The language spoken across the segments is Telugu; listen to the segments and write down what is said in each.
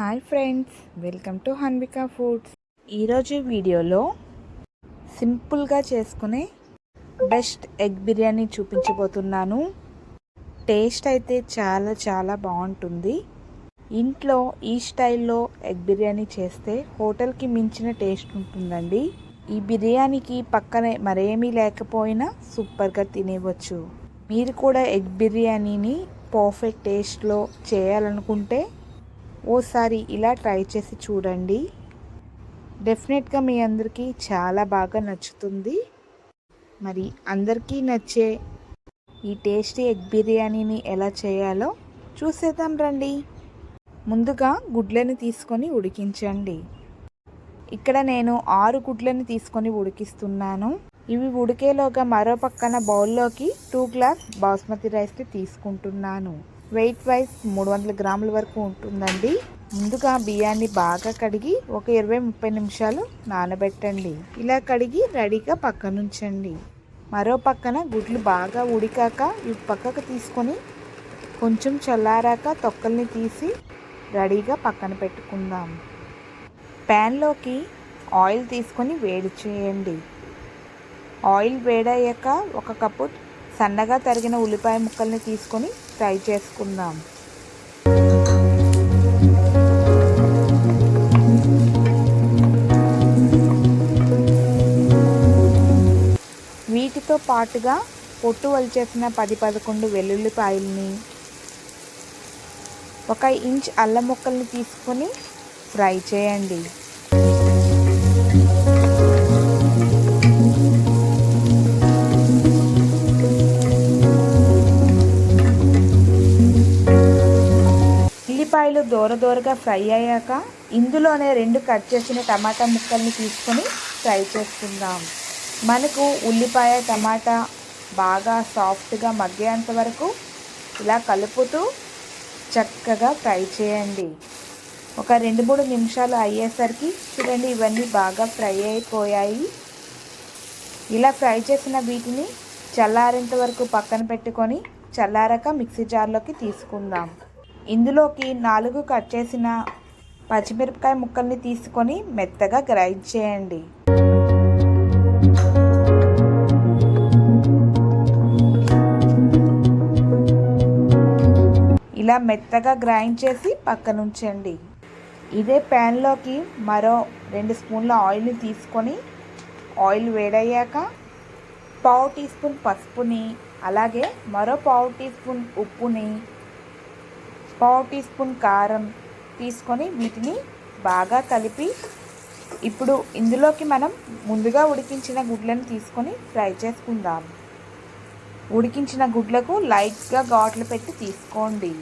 Hi friends welcome to Hanvika foods. ఈరోజు వీడియోలో సింపుల్గా చేసుకునే బెస్ట్ ఎగ్ బిర్యానీ చూపించబోతున్నాను. టేస్ట్ అయితే చాలా చాలా బాగుంటుంది. ఇంట్లో ఈ స్టైల్లో ఎగ్ బిర్యానీ చేస్తే హోటల్కి మించిన టేస్ట్ ఉంటుందండి. ఈ బిర్యానీకి పక్కనే మరేమీ లేకపోయినా సూపర్గా తినేవచ్చు మీరు కూడా ఎగ్ బిర్యానీని పర్ఫెక్ట్ టేస్ట్లో చేయాలనుకుంటే ఓసారి ఇలా ట్రై చేసి చూడండి. డెఫినెట్గా మీ అందరికీ చాలా బాగా నచ్చుతుంది. మరి అందరికీ నచ్చే ఈ టేస్టీ ఎగ్ బిర్యానీని ఎలా చేయాలో చూసేద్దాం రండి. ముందుగా గుడ్లను తీసుకొని ఉడికించండి. ఇక్కడ నేను ఆరు గుడ్లను తీసుకొని ఉడికిస్తున్నాను. ఇవి ఉడికేలోగా మరో పక్కన బౌల్లోకి టూ గ్లాస్ బాస్మతి రైస్ని తీసుకుంటున్నాను. వెయిట్ వైజ్ మూడు వందల గ్రాముల వరకు ఉంటుందండి. ముందుగా బియ్యాన్ని బాగా కడిగి ఒక ఇరవై ముప్పై నిమిషాలు నానబెట్టండి. ఇలా కడిగి రెడీగా పక్కనుంచండి మరో పక్కన గుడ్లు బాగా ఉడికాక ఇవి పక్కకు తీసుకొని కొంచెం చల్లారాక తొక్కల్ని తీసి రెడీగా పక్కన పెట్టుకుందాం. ప్యాన్లోకి ఆయిల్ తీసుకొని వేడి చేయండి. ఆయిల్ వేడయ్యాక ఒక కప్పు సన్నగా తరిగిన ఉల్లిపాయ ముక్కల్ని తీసుకొని ఫ్రై చేసుకుందాం. వీటితో పాటుగా పొట్టు వలిచేసిన పది పదకొండు వెల్లుల్లిపాయల్ని ఒక ఇంచ్ అల్లం ముక్కల్ని తీసుకొని ఫ్రై చేయండి. దూర దూరగా ఫ్రై అయ్యాక ఇందులోనే రెండు కట్ చేసిన టమాటా ముక్కల్ని తీసుకొని ఫ్రై చేసుకుందాం. మనకు ఉల్లిపాయ టమాటా బాగా సాఫ్ట్గా మగ్గేంత వరకు ఇలా కలుపుతూ చక్కగా ఫ్రై చేయండి. ఒక రెండు మూడు నిమిషాలు అయ్యేసరికి చూడండి ఇవన్నీ బాగా ఫ్రై అయిపోయాయి. ఇలా ఫ్రై చేసిన వీటిని చల్లారేంత వరకు పక్కన పెట్టుకొని చల్లారాక మిక్సీ జార్లోకి తీసుకుందాం. ఇందులోకి నాలుగు కట్ చేసిన పచ్చిమిరపకాయ ముక్కల్ని తీసుకొని మెత్తగా గ్రైండ్ చేయండి. ఇలా మెత్తగా గ్రైండ్ చేసి పక్కన ఉంచండి ఇదే ప్యాన్లోకి మరో రెండు స్పూన్ల ఆయిల్ని తీసుకొని ఆయిల్ వేడయ్యాక పావు టీ స్పూన్ పసుపుని అలాగే మరో పావు టీ స్పూన్ ఉప్పుని పావు టీ స్పూన్ కారం తీసుకొని వీటిని బాగా కలిపి ఇప్పుడు ఇందులోకి మనం ముందుగా ఉడికించిన గుడ్లను తీసుకొని ఫ్రై చేసుకుందాం. ఉడికించిన గుడ్లకు లైట్గా ఘాట్లు పెట్టి తీసుకోండి.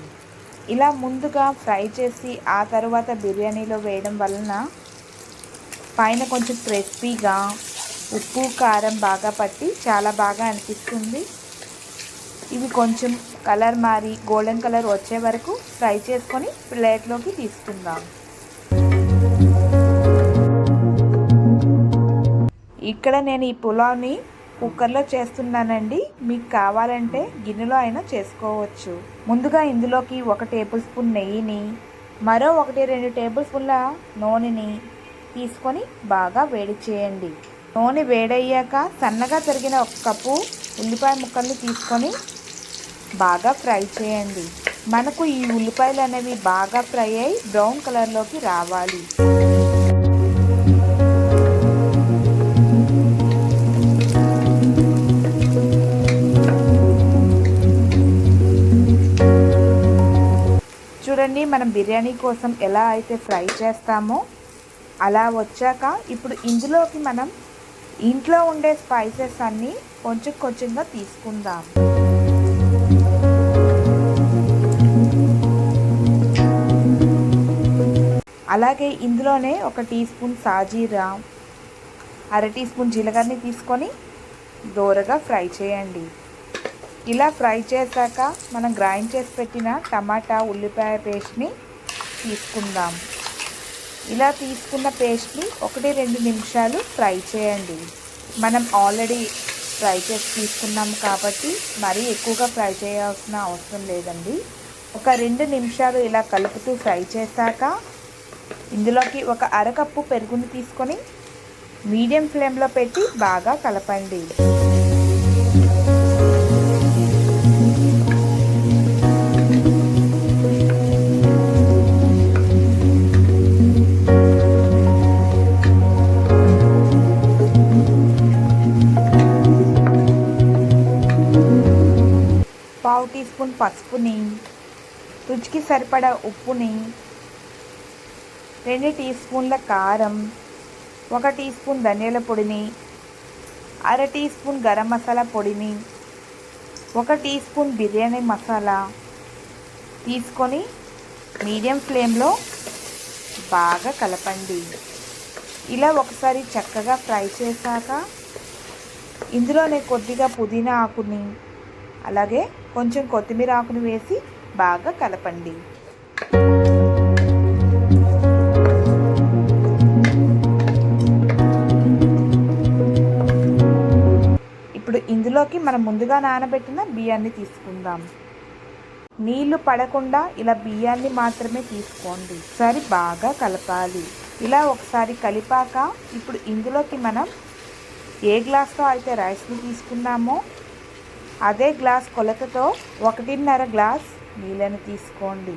ఇలా ముందుగా ఫ్రై చేసి ఆ తర్వాత బిర్యానీలో వేయడం వలన పైన కొంచెం క్రిస్పీగా ఉప్పు కారం బాగా పట్టి చాలా బాగా అనిపిస్తుంది. ఇవి కొంచెం కలర్ మారి గోల్డెన్ కలర్ వచ్చే వరకు ఫ్రై చేసుకొని ప్లేట్లోకి తీసుకుందాం. ఇక్కడ నేను ఈ పులావ్ని కుక్కర్లో చేస్తున్నానండి. మీకు కావాలంటే గిన్నెలో అయినా చేసుకోవచ్చు. ముందుగా ఇందులోకి ఒక టేబుల్ స్పూన్ నెయ్యిని మరో ఒకటి రెండు టేబుల్ స్పూన్ల నూనెని తీసుకొని బాగా వేడి చేయండి. నూనె వేడయ్యాక సన్నగా తరిగిన ఒక కప్పు ఉల్లిపాయ ముక్కల్ని తీసుకొని బాగా ఫ్రై చేయండి. మనకు ఈ ఉల్లిపాయలు అనేవి బాగా ఫ్రై అయి బ్రౌన్ కలర్లోకి రావాలి. చూడండి మనం బిర్యానీ కోసం ఎలా అయితే ఫ్రై చేస్తామో అలా వచ్చాక ఇప్పుడు ఇందులోకి మనం ఇంట్లో ఉండే స్పైసెస్ అన్నీ కొంచెం కొంచెంగా తీసుకుందాం. అలాగే ఇందులోనే ఒక టీ స్పూన్ సాజీరా అర టీ స్పూన్ జీలకర్రని తీసుకొని దోరగా ఫ్రై చేయండి. ఇలా ఫ్రై చేశాక మనం గ్రైండ్ చేసి పెట్టిన టమాటా ఉల్లిపాయ పేస్ట్ని తీసుకుందాం. ఇలా తీసుకున్న పేస్ట్ని ఒకటి రెండు నిమిషాలు ఫ్రై చేయండి. మనం ఆల్రెడీ ఫ్రై చేసి తీసుకున్నాం కాబట్టి మరీ ఎక్కువగా ఫ్రై చేయాల్సిన అవసరం లేదండి. ఒక రెండు నిమిషాలు ఇలా కలుపుతూ ఫ్రై చేశాక ఇందులోకి ఒక అరకప్పు పెరుగుని తీసుకొని మీడియం ఫ్లేమ్లో పెట్టి బాగా కలపండి. పావు టీ స్పూన్ పసుపుని రుచికి సరిపడా ఉప్పుని రెండు టీ స్పూన్ల కారం ఒక టీ స్పూన్ ధనియాల పొడిని అర టీ స్పూన్ గరం మసాలా పొడిని ఒక టీ స్పూన్ బిర్యానీ మసాలా తీసుకొని మీడియం ఫ్లేమ్లో బాగా కలపండి. ఇలా ఒకసారి చక్కగా ఫ్రై చేశాక ఇందులోనే కొద్దిగా పుదీనా ఆకుని అలాగే కొంచెం కొత్తిమీర ఆకుని వేసి బాగా కలపండి. ఇందులోకి మనం ముందుగా నానబెట్టిన బియ్యాన్ని తీసుకుందాం. నీళ్ళు పడకుండా ఇలా బియ్యాన్ని మాత్రమే తీసుకోండి. సరి బాగా కలపాలి. ఇలా ఒకసారి కలిపాక ఇప్పుడు ఇందులోకి మనం ఏ గ్లాస్తో అయితే రైస్ని తీసుకున్నామో అదే గ్లాస్ కొలతతో ఒకటిన్నర గ్లాస్ నీళ్ళని తీసుకోండి.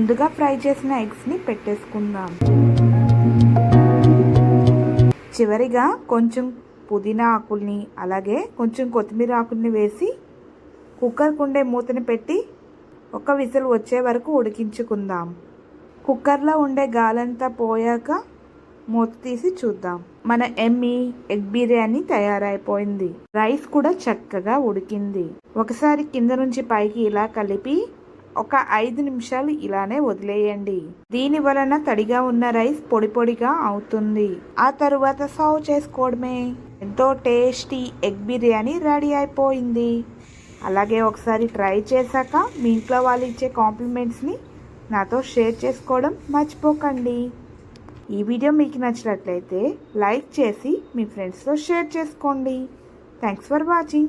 ముందుగా ఫ్రై చేసిన ఎగ్స్ని పెట్టేసుకుందాం. చివరిగా కొంచెం పుదీనా ఆకుల్ని అలాగే కొంచెం కొత్తిమీర ఆకుల్ని వేసి కుక్కర్ కుండే మూతని పెట్టి ఒక విజిల్ వచ్చే వరకు ఉడికించుకుందాం. కుక్కర్లో ఉండే గాలంతా పోయాక మూత తీసి చూద్దాం. మన ఎమ్మి ఎగ్ బిర్యానీ తయారైపోయింది. రైస్ కూడా చక్కగా ఉడికింది. ఒకసారి కింద నుంచి పైకి ఇలా కలిపి ఒక ఐదు నిమిషాలు ఇలానే వదిలేయండి. దీని వలన తడిగా ఉన్న రైస్ పొడి పొడిగా అవుతుంది. ఆ తరువాత సర్వ్ చేసుకోవడమే. ఎంతో టేస్టీ ఎగ్ బిర్యానీ రెడీ అయిపోయింది. అలాగే ఒకసారి ట్రై చేశాక మీ ఇంట్లో వాళ్ళు ఇచ్చే కాంప్లిమెంట్స్ని నాతో షేర్ చేసుకోవడం మర్చిపోకండి. ఈ వీడియో మీకు నచ్చినట్లయితే లైక్ చేసి మీ ఫ్రెండ్స్తో షేర్ చేసుకోండి. Thanks for watching.